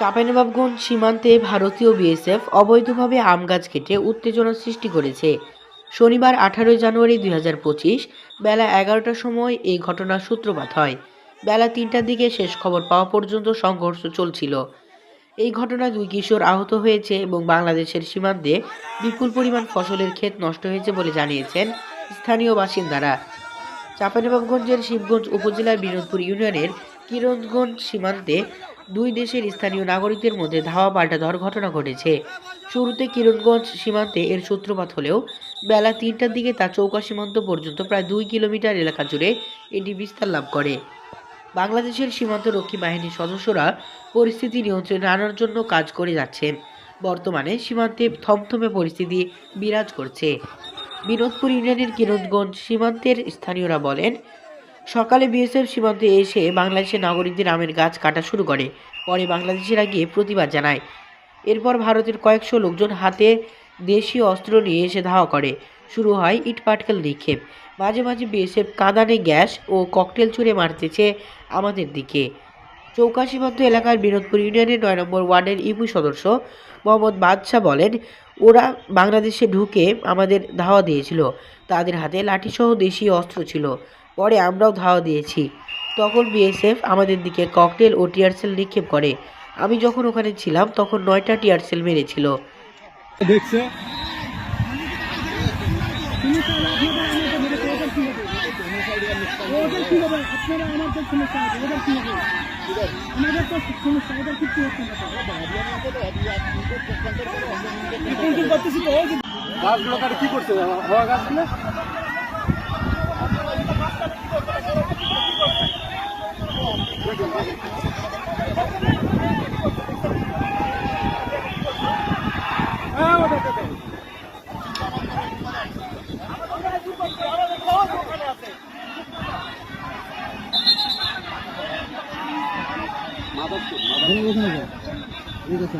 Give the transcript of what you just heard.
চাঁপাইনবাবগঞ্জ সীমান্তে ভারতীয় বিএসএফ অবৈধভাবে আম গাছ কেটে উত্তেজনা সৃষ্টি করেছে। শনিবার আঠারোই জানুয়ারি দুই হাজার পঁচিশ বেলা এগারোটার সময় এই ঘটনার সূত্রপাত হয়। বেলা তিনটার দিকে শেষ খবর পাওয়া পর্যন্ত সংঘর্ষ চলছিল। এই ঘটনায় দুই কিশোর আহত হয়েছে এবং বাংলাদেশের সীমান্তে বিপুল পরিমাণ ফসলের ক্ষেত নষ্ট হয়েছে বলে জানিয়েছেন স্থানীয় বাসিন্দারা। চাঁপাইনবাবগঞ্জের শিবগঞ্জ উপজেলার বিনোদপুর ইউনিয়নের কিরণগঞ্জ সীমান্তে দুই দেশের স্থানীয় নাগরিকদের মধ্যে ধাওয়া পাল্টা ধর ঘটনা ঘটেছে। শুরুতে কিরণগঞ্জ সীমান্তে এর সূত্রপাত হলেও বেলা তিনটার দিকে তা চৌকা সীমান্ত পর্যন্ত প্রায় দুই কিলোমিটার এলাকা জুড়ে এটি বিস্তার লাভ করে। বাংলাদেশের সীমান্তরক্ষী বাহিনীর সদস্যরা পরিস্থিতি নিয়ন্ত্রণে আনার জন্য কাজ করে যাচ্ছেন বর্তমানে সীমান্তে থমথমে পরিস্থিতি বিরাজ করছে। বিনোদপুর ইউনিয়নের কিরণগঞ্জ সীমান্তের স্থানীয়রা বলেন সকালে বিএসএফ সীমান্তে এসে বাংলাদেশের নাগরিকদের আমের গাছ কাটা শুরু করে। পরে বাংলাদেশিরা গিয়ে প্রতিবাদ জানায়। এরপর ভারতের কয়েকশো লোকজন হাতে দেশীয় অস্ত্র নিয়ে এসে ধাওয়া করে। শুরু হয় ইট পাটকেল নিক্ষেপ। মাঝে মাঝে বিএসএফ কাঁদানে গ্যাস ও ককটেল ছুঁড়ে মারতেছে আমাদের দিকে। চৌকা সীমান্ত এলাকার বিনোদপুর ইউনিয়নের নয় নম্বর ওয়ার্ডের ইউপি সদস্য মোহাম্মদ বাদশাহ বলেন ওরা বাংলাদেশে ঢুকে আমাদের ধাওয়া দিয়েছিল। তাদের হাতে লাঠিসহ দেশি অস্ত্র ছিল। পরে আমরাও ধাওয়া দিয়েছি। তখন বিএসএফ আমাদের দিকে ককটেল ও টিয়ারসেল নিক্ষেপ করে। আমি যখন ওখানে ছিলাম, তখন নয়টা টিয়ারসেল মেরেছিল। দেখছে। ওদের কি হবে? আপনারা আমাদের সমস্যা আছে ওদের কি হবে? আমাদের তো সমস্যা ওদের কিছু হচ্ছে না। করতেছি তো? গাছগুলো কি করছে? হওয়া গাছগুলো ঠিক আছে